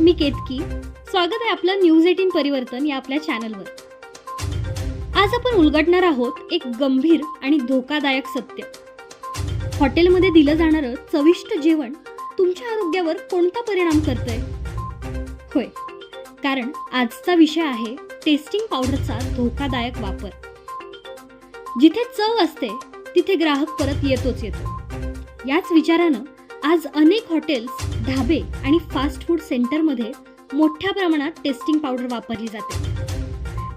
मी केतकी. स्वागत आहे आपलं न्यूज एटीन परिवर्तन या आपल्या चॅनलवर आज आपण उलगडणार आहोत एक गंभीर आणि धोकादायक सत्य. हॉटेलमध्ये दिलं जाणारं चविष्ट जेवण तुमच्या आरोग्यावर कोणता परिणाम करतंय? होय कारण आजचा विषय आहे टेस्टिंग पावडरचा धोकादायक वापर. जिथे चव असते तिथे ग्राहक परत येतोच येतो. याच विचारानं आज अनेक हॉटेल्स ढाबे आणि फास्ट फूड सेंटरमध्ये मोठ्या प्रमाणात टेस्टिंग पावडर वापरली जाते.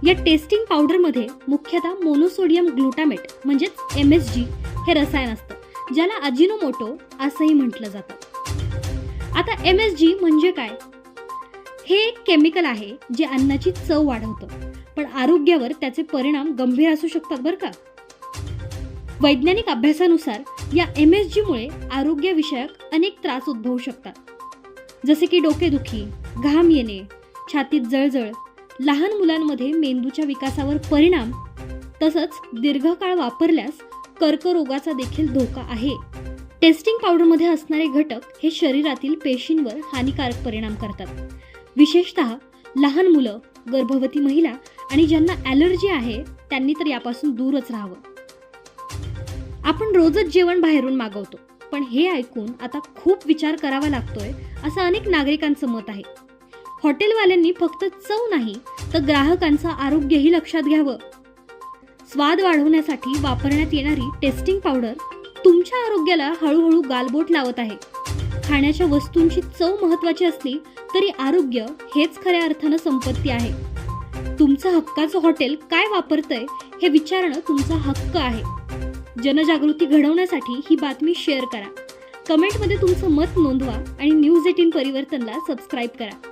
या टेस्टिंग पावडरमध्ये मुख्यतः मोनोसोडियम ग्लुटामेट म्हणजेच एम एस जी हे रसायन असतं ज्याला अजिनोमोटो असंही म्हटलं जातं. आता एम एस जी म्हणजे काय? हे एक केमिकल आहे जे अन्नाची चव वाढवतं पण आरोग्यावर त्याचे परिणाम गंभीर असू शकतात बरं का? वैज्ञानिक अभ्यासानुसार या एम एस जीमुळे आरोग्यविषयक अनेक त्रास उद्भवू शकतात. जसे की डोकेदुखी घाम येणे छातीत जळजळ लहान मुलांमध्ये मेंदूच्या विकासावर परिणाम तसंच दीर्घकाळ वापरल्यास कर्करोगाचा देखील धोका आहे. टेस्टिंग पावडरमध्ये असणारे घटक हे शरीरातील पेशींवर हानिकारक परिणाम करतात. विशेषतः लहान मुलं गर्भवती महिला आणि ज्यांना ॲलर्जी आहे त्यांनी तर यापासून दूरच राहावं. आपण रोजच जेवण बाहेरून मागवतो. पण हे ऐकून आता खूप विचार करावा लागतोय असं अनेक नागरिकांचं मत आहे. हॉटेलवाल्यांनी फक्त चव नाही तर ग्राहकांचं आरोग्यही लक्षात घ्यावं. स्वाद वाढवण्यासाठी वापरण्यात येणारी टेस्टिंग पावडर तुमच्या आरोग्याला हळूहळू गालबोट लावत आहे. खाण्याच्या वस्तूंची चव महत्वाची असली तरी आरोग्य हेच खऱ्या अर्थानं संपत्ती आहे. तुमचं हक्काचं हॉटेल काय वापरतंय हे विचारणं तुमचा हक्क आहे. जनजागृती घडवण्यासाठी ही बातमी शेअर करा. कमेंटमध्ये तुमचं मत नोंदवा आणि न्यूज एटीन परिवर्तनला सबस्क्राईब करा.